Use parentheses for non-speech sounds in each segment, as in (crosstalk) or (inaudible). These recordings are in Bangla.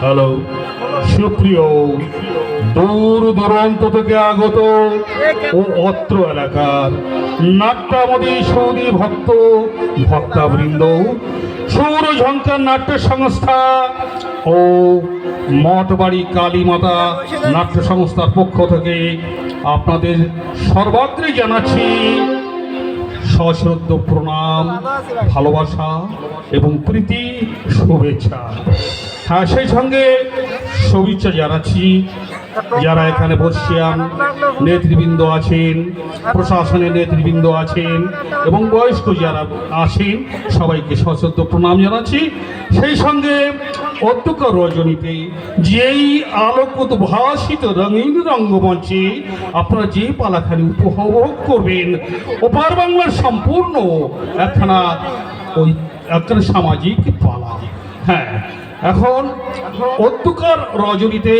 হ্যালো, সুপ্রিয় দূর দূরান্ত থেকে আগত ও অত্র এলাকার নাট্যামদী সৌদি ভক্ত, ভক্তাবৃন্দ, সৌর ঝঙ্কার নাট্য সংস্থা ও মঠবাড়ি কালীমাতা নাট্য সংস্থার পক্ষ থেকে আপনাদের সর্বাগ্রে জানাচ্ছি সশ্রদ্ধ প্রণাম, ভালোবাসা এবং প্রীতি, শুভেচ্ছা। হ্যাঁ সেই সঙ্গে শুভেচ্ছা জানাচ্ছি যারা এখানে বসিয়ান নেতৃবৃন্দ আছেন, প্রশাসনের নেতৃবৃন্দ আছেন এবং বয়স্ক যারা আছেন, সবাইকে সশ্রদ্ধ প্রণাম জানাচ্ছি। সেই সঙ্গে অধ্যকার রজনীতে যেই আলোক ভাষিত রঙিন রঙ্গমঞ্চে আপনারা যে পালাখানি উপভোগ করবেন, ওপার বাংলার সম্পূর্ণ একখানা ওই একখানা সামাজিক পালা। হ্যাঁ এখন অত্যকার রজনীতে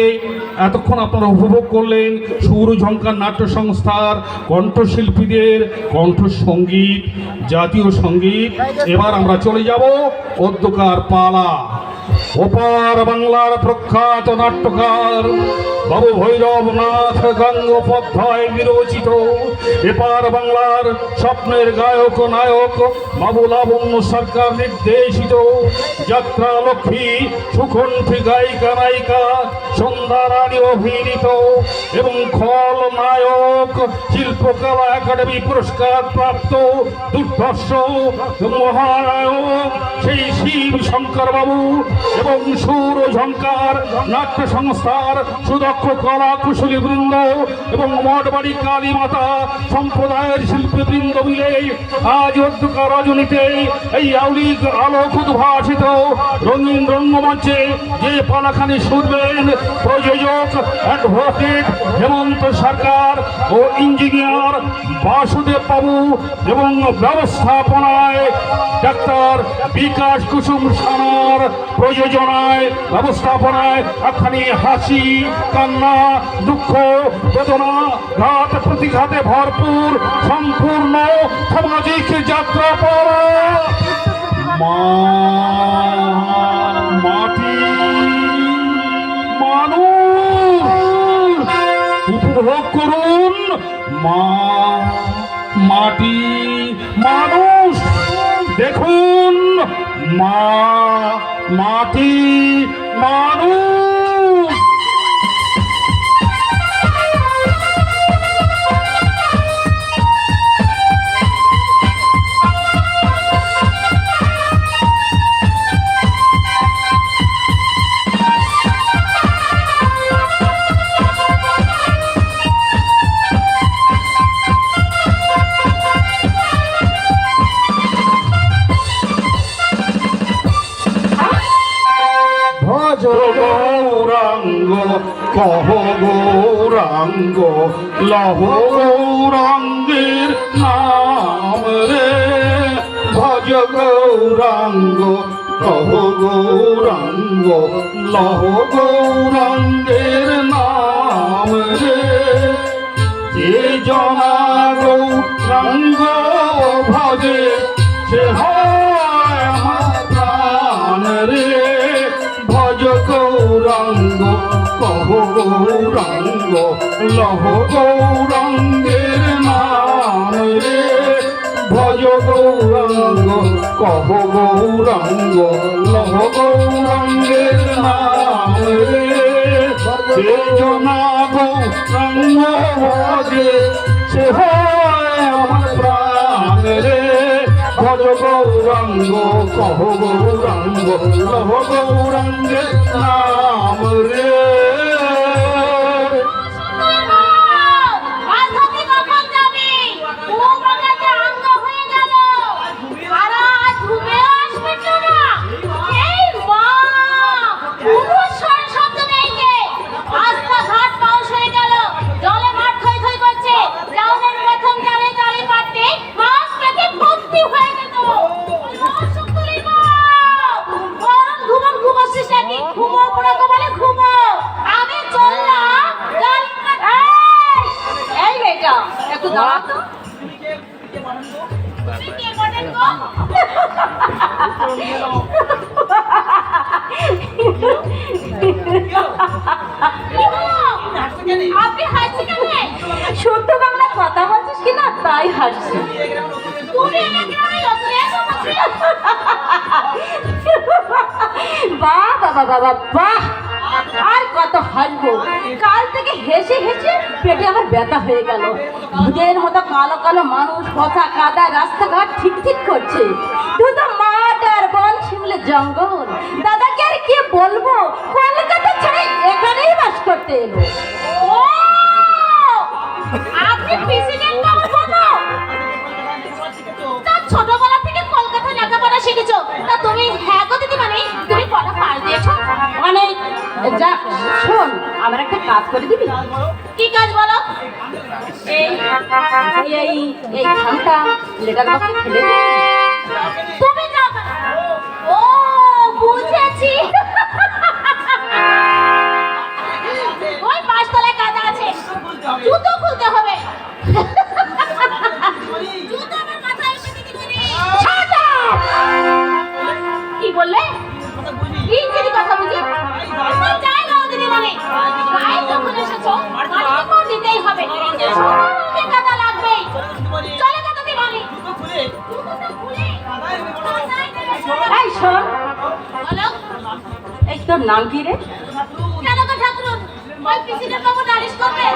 এতক্ষণ আপনারা উপভোগ করলেন সৌর ঝঙ্কার নাট্য সংস্থার কণ্ঠশিল্পীদের কণ্ঠসঙ্গীত, জাতীয় সংগীত। এবার আমরা চলে যাব অধ্যকার পালা। ওপার বাংলার প্রখ্যাত নাট্যকার বাবু ভৈরবনাথ গঙ্গোপাধ্যায় বিরচিত। এপার বাংলার স্বপ্নের গায়ক, নায়ক বাবু লাবণ্য সরকার নির্দেশিত। যাত্রা লক্ষ্মী, সুকণ্ঠী গায়িকা, নায়িকা, সন্ধ্যা রানী অভিনীত এবং খল নায়ক, শিল্পকলা একাডেমি পুরস্কার প্রাপ্ত দুর্ধর্ষ মহানায়ক, সেই শিব শঙ্কর বাবু এবং সুর ঝঙ্কার নাট্য সংস্থার সুদক্ষ কলা কুশলী বৃন্দ এবং মঠবাড়ি কালী মাতা সম্প্রদায়ের শিল্পী বৃন্দ মিলে আজ অধ্যকার রজনীতে এই আউলিক আলোক উদ্ভাসিত। রঙিন রঙ্গমঞ্চে যে পালাখানি শুনবেন, প্রযোজক, অ্যাডভোকেট হেমন্ত সরকার ও ইঞ্জিনিয়ার বাসুদেব বাবু এবং ব্যবস্থাপনায় ডাক্তার বিকাশ কুসুম সানার প্রযোজনায়, ব্যবস্থাপনায় একখানি হাসি কান্না, দুঃখ, বেদনা ঘাত প্রতিঘাতে ভরপুর, সম্পূর্ণ সামাজিক যাত্রা পড়া মাটি, মানুষ, উপভোগ করুন। মা, মাটি, মানুষ, দেখুন। মা, মাটি, মানুষ গৌরাঙ্গ লহ গৌরাঙ্গের নাম রে। যে জনা গৌরাঙ্গ ভজে, সে হয় প্রাণ রে। ভজ গৌরাঙ্গ, কহ গৌরাঙ্গ, লহ গৌরাঙ্গের নাম রে। গৌরাঙ্গ কহ গৌরাঙ্গ লহ গৌরাঙ্গের নাম রে জনা গৌরাঙ্গ ভজে সে হয় আমার প্রাণ রে ভজ গৌরাঙ্গ কহ গৌরাঙ্গ লহ গৌরাঙ্গের নাম রে। সত্য বাংলা কথা বলছিস কিনা তাই হাসছি বাহ বাবা বাবা বাহ। আর কত হাসবো? কাল থেকে হেসে হেসে পেটে আমার ব্যথা হয়ে গেল। ভূতের মতো কালো কালো মানুষ কথা কাদা, রাস্তাঘাট ঠিক ঠিক করছে। তুই তো মাঠ আর বন শিমলে জঙ্গল। দাদাকে আর কি বলব? কলকাতা ছেড়ে এখানেই বাস করতে এলো। যাক শোন আমার একটা কাজ করে দিবি। কি কাজ বলো? এই এই এই খামটা লেটার বক্সে ফেলে দিবি তোর নাম কি রে কেন গো ঠাকুর ওই প্রেসিডেন্ট বাবু নালিশ করবে?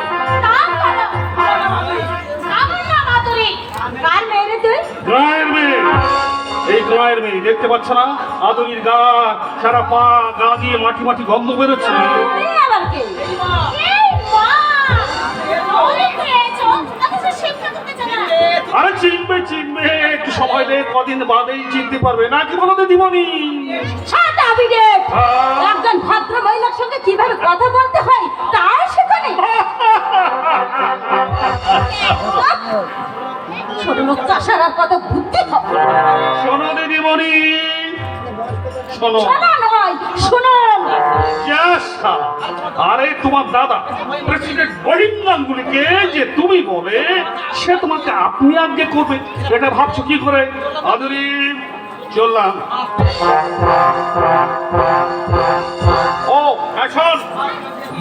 তা করো আমার না মাধুরী। কার মেয়ে রে তুই? গায়ের মেয়ে। এই গায়ের মেয়ে দেখতে পাচ্ছ না? আদরির গা সারা পা গা দিয়ে মাটি মাটি গন্ধ বেরোচ্ছে। আবার কে? এই মা! ওরে পেয়েছ অথচ শিক্ষা করতে চায় না। আরে চিনবে চিনবে। একটু সময় দে কদিন বাদেই চিনতে পারবে। না কি বলো দিদিমণি শাট আপ শোনো। শোনা নয় শুনুন আরে তোমার দাদা প্রেসিডেন্ট গাঙ্গুলিকে যে তুমি বলে সে তোমাকে আপনি আজ্ঞে করবে। এটা ভাবছ কি করে? আদরি চললাম। ও এখন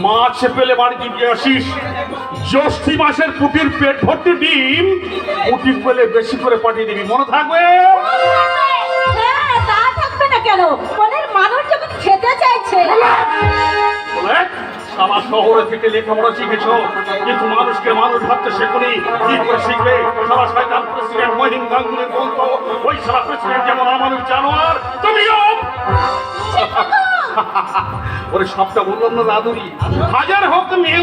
মাছ পেলে বাড়িতে গিয়ে আসিস। জ্যৈষ্ঠী মাসের পুটির পেট ভর্তি ডিম পুটি পেলে বেশি করে পাঠিয়ে দিবি। মনে থাকবে? হ্যাঁ থাকবে না কেন? আমার শহরে থেকে লেখাপড়া শিখেছ কিন্তু মানুষকে মানুষ ভাবতে শেখনি কি করে শিখবে? সারা শয়তান প্রেসিডেন্ট মহিন গাঙ্গুলির বলতো ওই সারা প্রেসিডেন্ট যেমন আমাদের জানোয়ার তুমিও (laughs) ওরে সবটা বললাম না দাদুরি। হাজার হোক মেয়ে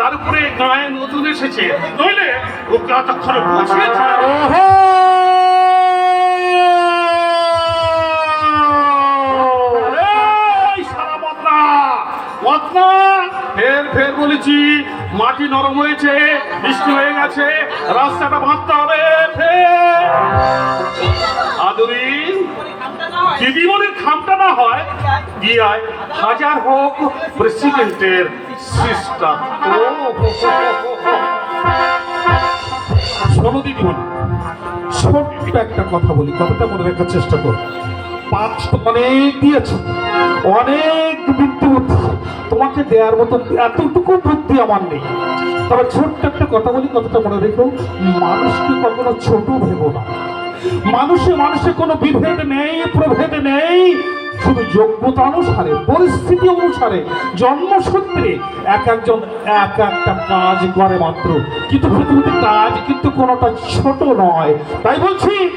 তার উপরে গায়ে নতুন এসেছে। নইলে ওকে এতক্ষণে বুঝিয়েছে এই সারা বদনা ফের ফের বলেছি, মাটি নরম হয়েছে, বৃষ্টি হয়ে গেছে, রাস্তাটা বাঁধতে হবে, ফের। আদরি দিদিমণির খামটা না হয় দিয়ায় হাজার হোক প্রেসিডেন্টের সিস্টার শোনো দিদিমণি, ছোট্ট একটা কথা বলি, কথাটা মনে রাখার চেষ্টা করো। পাঁচ অনেক দিয়েছে। অনেক বিদ্যুৎ বুদ্ধি তোমাকে দেওয়ার মতো এতটুকু বুদ্ধি আমার নেই। তবে ছোট্ট একটা কথা বলি, কথাটা মনে রেখো। মানুষকে কখনো ছোট ভেবো না। মানুষে মানুষে কোনো বিভেদ নেই, প্রভেদ নেই। শুধু যোগ্যতা অনুসারে, পরিস্থিতি অনুসারে, জন্মসূত্রে এক একজন এক একটা কাজ করে মাত্র। কিন্তু পৃথিবীতে কাজ কিন্তু কোনোটা ছোট নয়। তাই বলছি,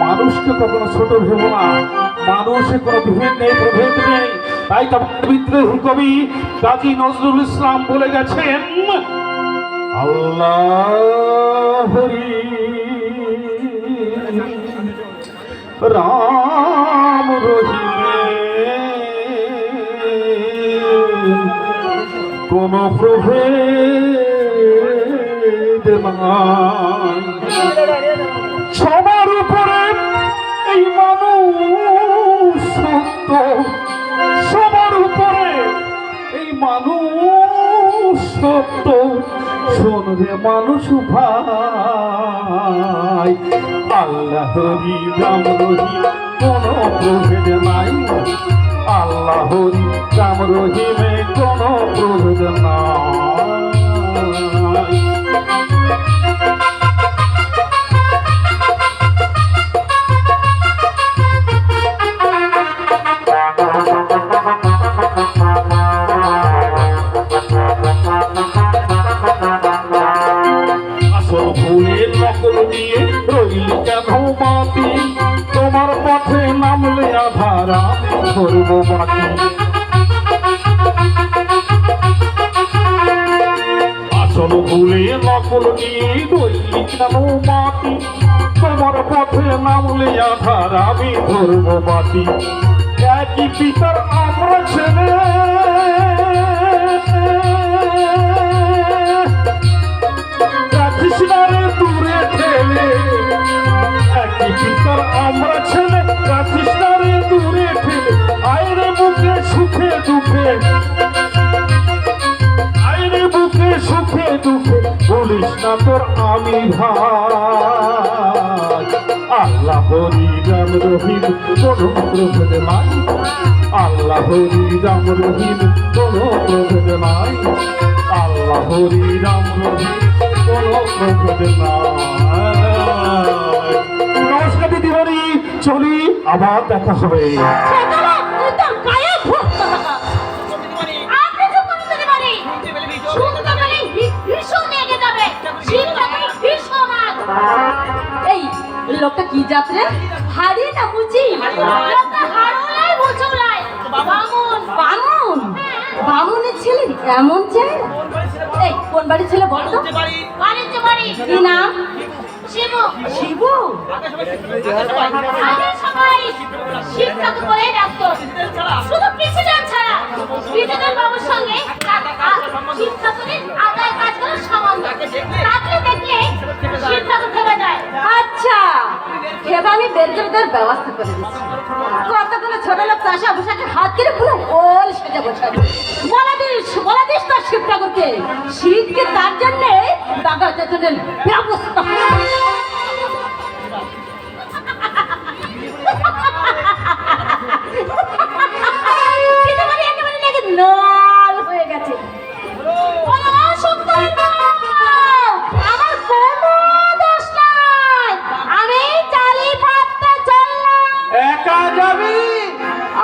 মানুষকে কখনো ছোট ভেবো না। মানুষে কোনো বিভেদ নেই প্রভেদ নেই। তাই তো বিদ্রোহী কবি কাজী নজরুল ইসলাম বলে গেছেন আল্লাহ হরি রাম কোন প্রভেদ সবার উপরে এই মানুষ সত্য সবার উপরে। এই মানুষ সত্য। শোনবে মানুষ ভাই, আল্লাহ হরি রাম রহি, কোন প্রভেদ নাই। আল্লাহ হরি রাম রহিমে কোন প্রভেদ নাই। ধরবো বাকি আসল ভুলে নকল নিয়ে দৈলি কেন মাটি। তোমার পথে নামলে আধার আমি ধরবো বাটি একই পিতার আমরা ছেলে। দূরে ঠেলে। পিতার আমরা ছেলে দূরে ঠেলে। আইরে বুকে সুখে দুঃখে। আইরে বুকে না তোর আমি ভাই। আল্লাহ হরি রাম রহিম, কোনো প্রভেদ নাই। আল্লাহ রাম রহিম, কোনো প্রভেদ নাই। আল্লাহ হরি রাম রহিম, কোনো প্রভেদ নাই। নমস্কার দিদিমণি চলি আবার দেখা হবে। এই লোকটা কি যাত্রে হারিয়ে না বুঝি বামুনের ছেলে এমন চেহারা এই কোন বাড়ির ছেলে বলতো বাড়ির কি নাম? শিবু। শিবু? আগে সবাই ভেবে আচ্ছা খেবা আমি ব্যবস্থা করে দিচ্ছি। কতগুলো ছোট লোক পুরো ওল সেজে বসাবে। বলা দিস তার শিব ঠাকুরকে শীতকে তার জন্য ব্যবস্থা।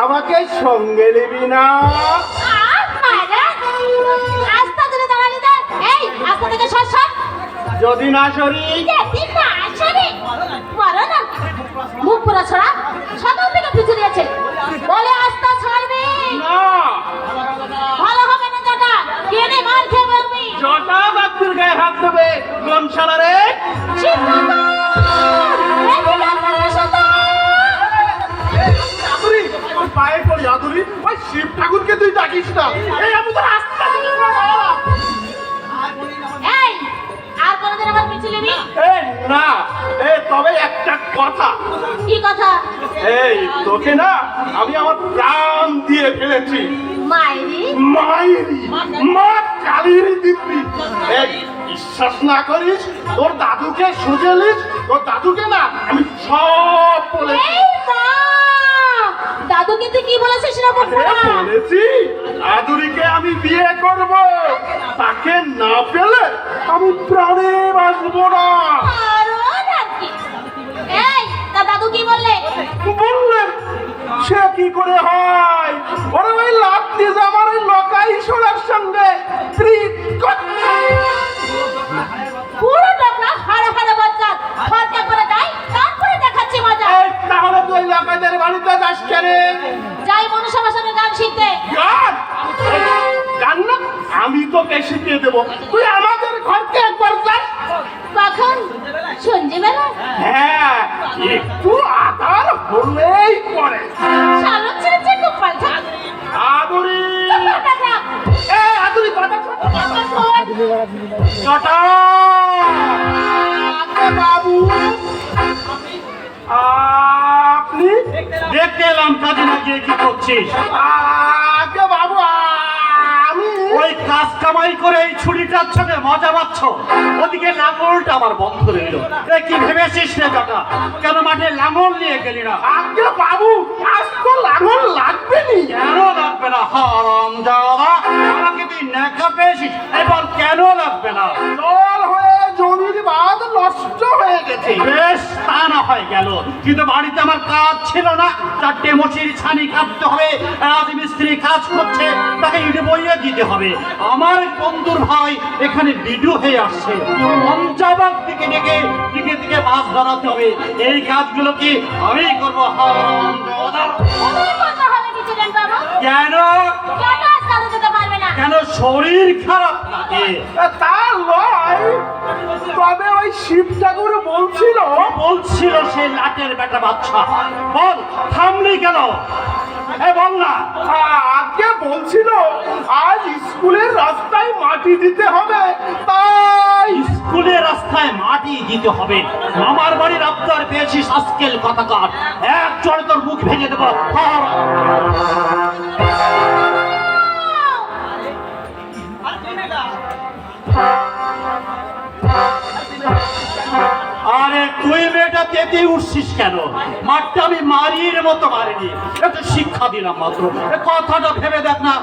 আমাকে সঙ্গে নিবি না। যদি না সরি ছড়া, সকাল থেকে পিছু দিয়েছে। বলে রাস্তা ছাড়বি। ভালো হবে না দাদা, কেনে মার খেয়ে মরবি। জটা বাক্তির গায়ে হাত দেবে কোন শালা রে পায়ে পড়ি আদুরি। ওই শিব ঠাকুরকে তুই ডাকিস না। এই আমি তো না করিস তোর দাদুকে সুজেলিস তোর দাদুকে না আমি সব বলেছি। দাদুকে তুই কি বলেছিস না বলব বলেছি আদুরিকে আমি বিয়ে করব। তাকে না পেলে আমি প্রাণে বাঁচবো না। দাদু কি বললে? বললেন সে কি করে হয়? না আমি তোকে শিখিয়ে দেবো। তুই আমাদের ঘরকে একবার যাস কখন? সঞ্জীবেলা হ্যাঁ একটু আধার হলেই পরে। শালক ছেড়েছে পাল্টা আদুরি! এ আদুরি কথা কথা বাবু আপনি দেখতে এলাম কাজে না গিয়ে কি করছিস? ওই কাজ কামাই করে এই ছুরিটার সাথে মজা পাচ্ছ? ওদিকে লাঙলটা আমার বন্ধ রইল। কি ভেবেছিস রে কাকা? কেন মাঠে লাঙল নিয়ে গেলি না? আগে বাবু আজ তো লাঙল লাগবে নি। কেন লাগবে না? হারাম যাওয়া আমাকে তুই নেকা পেয়েছিস এবার কেন লাগবে না? জমির নষ্ট হয়ে গেছে। বেশ তা না হয় গেল। কিন্তু বাড়িতে আমার কাজ ছিল না। চারটে মচির ছানি কাটতে হবে রাজমিস্ত্রি কাজ করছে তাকে ইট বইয়ে দিতে হবে। আমার বন্ধুর ভাই এখানে বিডু হয়ে আসছে। পঞ্চাবাদ দিকে ডেকে দিকে দিকে মাছ ধরাতে হবে। এই কাজগুলো কি আমি করব? কিছু কেন? কেন শরীর খারাপ লাগে তা নয়। তবে ওই শিব ঠাকুর বলছিল বলছিল সে লাটের বেটা বাচ্চা? বল থামলি কেন? এ বল না। আজকে বলছিল আজ স্কুলের রাস্তায় মাটি দিতে হবে। তাই স্কুলের রাস্তায় মাটি দিতে হবে। আমার বাড়ির আবদার পেয়েছিস আজকেল কথাকার। এক চড়ে তোর মুখ ভেঙে দেবো। মেয়েটা উঠছিস কেন? মাঠটা আমি মারির মতো মারিনি। একটু শিক্ষা দিলাম মাত্র। কথাটা ভেবে দেখ না,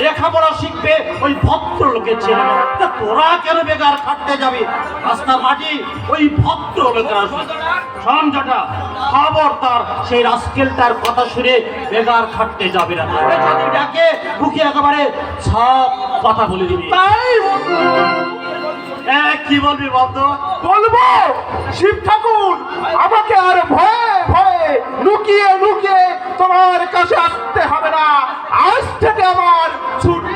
লেখাপড়া শিখবে ওই ভদ্র লোকের ছেলে। তা তোরা কেন বেকার খাটতে যাবি? রাস্তার মাটি, ওই ভক্ত লোকের আসবে সঞ্জটা খবর তার, সেই রাস্কেলটার কথা শুনে বেকার খাটতে যাবে না। ডাকে, বুকে একেবারে সব কথা বলে দিবি। কি বলবি বলতো বলব! শিব ঠাকুর আমাকে আর ভয়ে ভয়ে লুকিয়ে লুকিয়ে তোমার কাছে আসতে হবে না। আজ থেকে আমার ছুটি।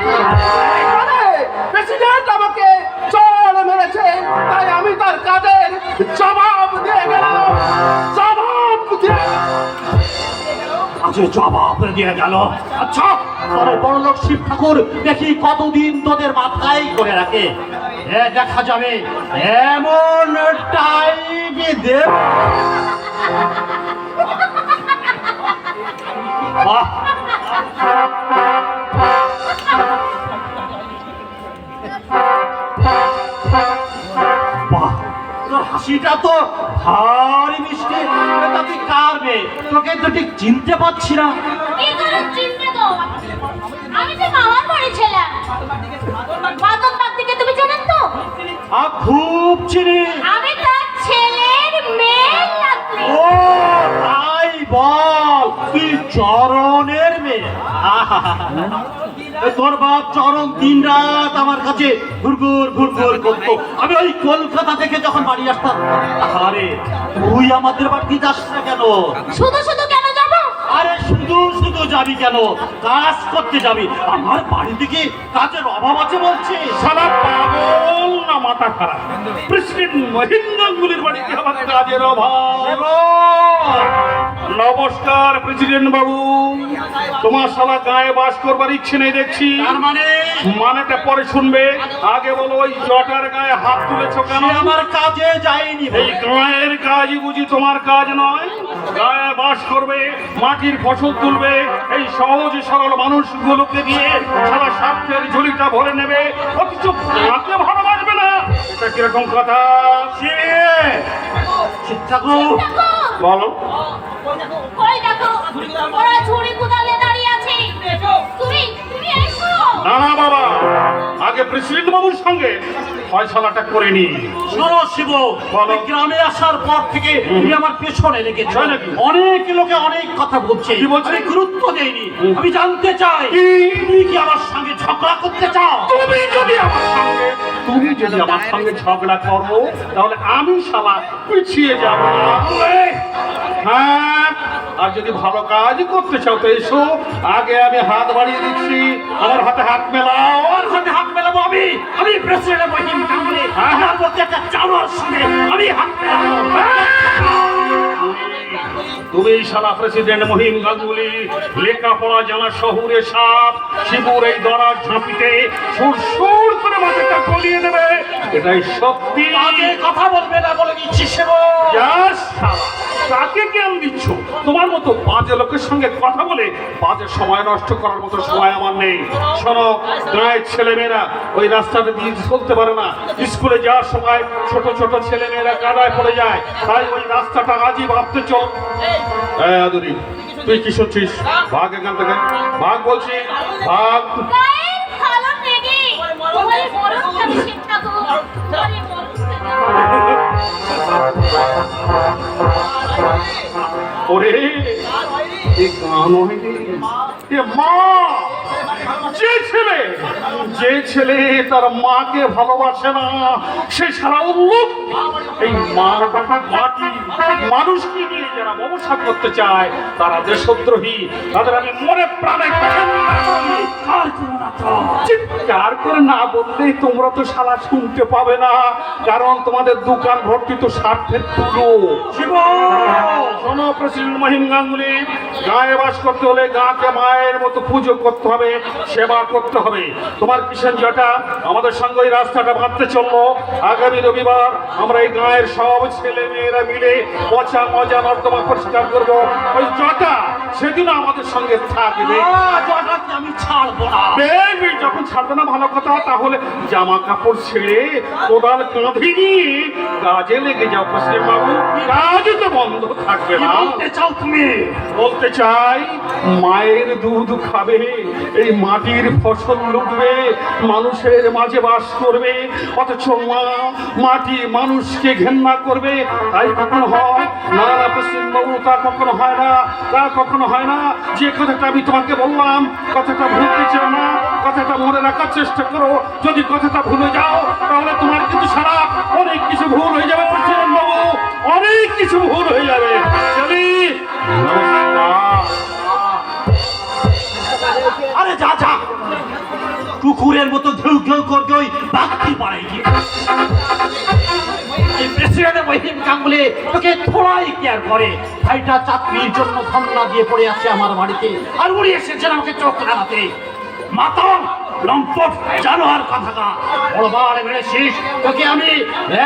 প্রেসিডেন্ট আমাকে চল মেরেছে তাই আমি তার কাজের জবাব দিয়ে গেলাম। জবাব দিয়ে আজকে জবাব দিয়ে গেল। আচ্ছা তোর বড় লোক শিব ঠাকুর দেখি কতদিন তোদের মাথায় করে রাখে? দেখা যাবে। এমন টাইমে দেব। হাসিটা তো ভারী মিষ্টি। তুই কার তোকে তো ঠিক চিনতে পারছি না। আমি তো মামার বাড়ি ছিলাম মাদক পাত্রীকে তুমি জানেন তো আ খুব চিনি। আমি তার ছেলের মেয়ের নাতনি ও তাই বল তুই চরণের মেয়ে। তোর বাপ চরণ দিন রাত আমার কাছে ঘুরঘুর ঘুরঘুর করতো। আমি ওই কলকাতা থেকে যখন বাড়ি আসতাম আরে তুই আমাদের বাড়ি যাস না কেন? শুধু শুধু শুধু শুধু যাবি কেন? কাজ করতে যাবি। আমার বাড়ি থেকে কাজের অভাব আছে বলছি? সালা পাগল না মাথা খারাপ? প্রেসিডেন্ট মহিন্দ্র গাঙ্গুলির বাড়িতে আমার কাজের অভাব। নমস্কার প্রেসিডেন্ট বাবু। তোমার সালা গায়ে বাস করবার ইচ্ছে নেই দেখছি। মানে? মানেটা পরে শুনবে। আগে বলো ওই জটার গায়ে হাত তুলেছো কেন? আমার কাজে যায়নি এই গায়ের কাজই বুঝি তোমার কাজ নয়? বাস করবে মাটির ফসল তুলবে এই সহজ সরল মানুষগুলোকে দিয়ে সারা স্বার্থের ঝুলিটা ভরে নেবে। অথচ তাকে ভালোবাসবে না? এটা কীরকম কথা? বলো। না বাবা। আগে প্রেসিডেন্ট বাবুর সঙ্গে ফয়সালাটা করে নি। শোনো শিব বলো। গ্রামে আসার পর থেকে তুমি আমার পেছনে লেগেছো। অনেক লোকে অনেক কথা বলছে। কি বলছে? গুরুত্ব দেইনি। আমি জানতে চাই? তুমি কি আমার সঙ্গে ঝগড়া করতে চাও? তুমি যদি আমার সঙ্গে তুমি যদি আমার সঙ্গে ঝগড়া করো তাহলে আমি শালা পিছিয়ে যাব। হ্যাঁ? আর যদি ভালো কাজ করতে চাও তো এসো। আগে আমি হাত বাড়িয়ে দিচ্ছি। আমার হাতে হাত মেলাও। আমার হাতে হাত মেলাবো আমি। আমি প্রেসিডেন্ট মহিম। কামলে আমার মধ্যে একটা চাওয়ার সঙ্গে আমি হাত মেলাবো। তুমি সারা প্রেসিডেন্ট মহিম গাঙ্গুলি লেখাপড়া জানা শহুরে সাপ শিবুর এই দরার ঝাঁপিতে সুর সুর করে মাথাটা গলিয়ে দেবে। এটাই সত্যি আগে কথা বলবে না বলে দিচ্ছি তাকে জ্ঞান দিচ্ছ। তোমার মতো বাজে লোকের সঙ্গে কথা বলে বাজে সময় নষ্ট করার মতো সময় আমার নেই। শোনো গায়ের ছেলেমেয়েরা ওই রাস্তাটা দিয়ে চলতে পারে না। স্কুলে যাওয়ার সময় ছোট ছোট ছেলেমেয়েরা কাদায় পড়ে যায়। তাই ওই রাস্তাটা আজই ভাবতে চল। হ্যাঁ আদুরি, তুই কি শুনছিস? ভাগ এখান থেকে। ভাগ বলছি, ভাগ। ওরে, এ গান মা! যে ছেলে যে ছেলে তার মাকে ভালোবাসে না, সে সারা উল্লুক এই মা মাটি, মানুষকে নিয়ে যারা ব্যবসা করতে চায়, তারা দেশদ্রোহী। তাদের আমি মনে প্রাণে। চিৎকার করে না বললেই তোমরা তো সারা শুনতে পাবে না, কারণ তোমাদের দোকান ভর্তি তো স্বার্থের শিব শোনো প্রেসিডেন্ট মহিম গাঙ্গুলি। গায়ে বাস করতে হলে গাকে মায়ের মতো পুজো করতে হবে। সেবা করতে হবে। তোমার কিষেন জটা? আমাদের সঙ্গে রাস্তাটা ভাবতে চলল। আগামী রবিবার আমরা এই গাঁয়ের সব ছেলে মেয়েরা মিলে পচা মজা নর্দমা পরিষ্কার করব। ওই জটা সেদিন আমাদের সঙ্গে থাকবে। আমি ছাড়বো না। যখন ছাড়বে না ভালো কথা তাহলে জামা কাপড় ছেড়ে কোদাল কাঁধে নিয়ে কাজে লেগে যাও প্রেসিডেন্ট বাবু। কাজ তো বন্ধ থাকবে না। বলতে চাও তুমি? বলতে চাই মায়ের দুধ খাবে এই মাটির ফসল লুটবে মানুষের মাঝে বাস করবে অথচ মা মাটি মানুষকে ঘেন্না করবে। তাই কখনো হয় না তা কখনো হয় না তা কখনো হয় না। যে কথাটা আমি তোমাকে বললাম কথাটা ভুলতে চাও না কথাটা মনে রাখার চেষ্টা করো। যদি কথাটা ভুলে যাও, তাহলে তোমার কিন্তু সারা অনেক কিছু ভুল হয়ে যাবে প্রেসিডেন্ট বাবু। অনেক কিছু ভুল হয়ে যাবে। চলি। আরে যা যা। কুকুরের মতো ঘেউ ঘেউ করতে ওই বাঘটি পাড়াই গিয়ে। প্রেসিডেন্ট মহিম গাঙ্গুলি তোকে থোড়াই কেয়ার করে ভাইটা চাকরির জন্য ধন্না দিয়ে পড়ে আছে আমার বাড়িতে আর উনি এসেছেন আমাকে চোখ লাগাতে মাতন লম্পট জানোয়ার কথাটা বড়বার মেরেছিস তোকে আমি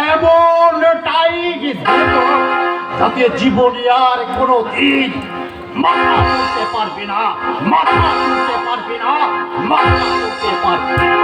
এমন টাইগ যাতে জীবনে আর কোনো দিন মাথা তুলতে পারবি না মাথা তুলতে পারবি না মাথা তুলতে পারবি না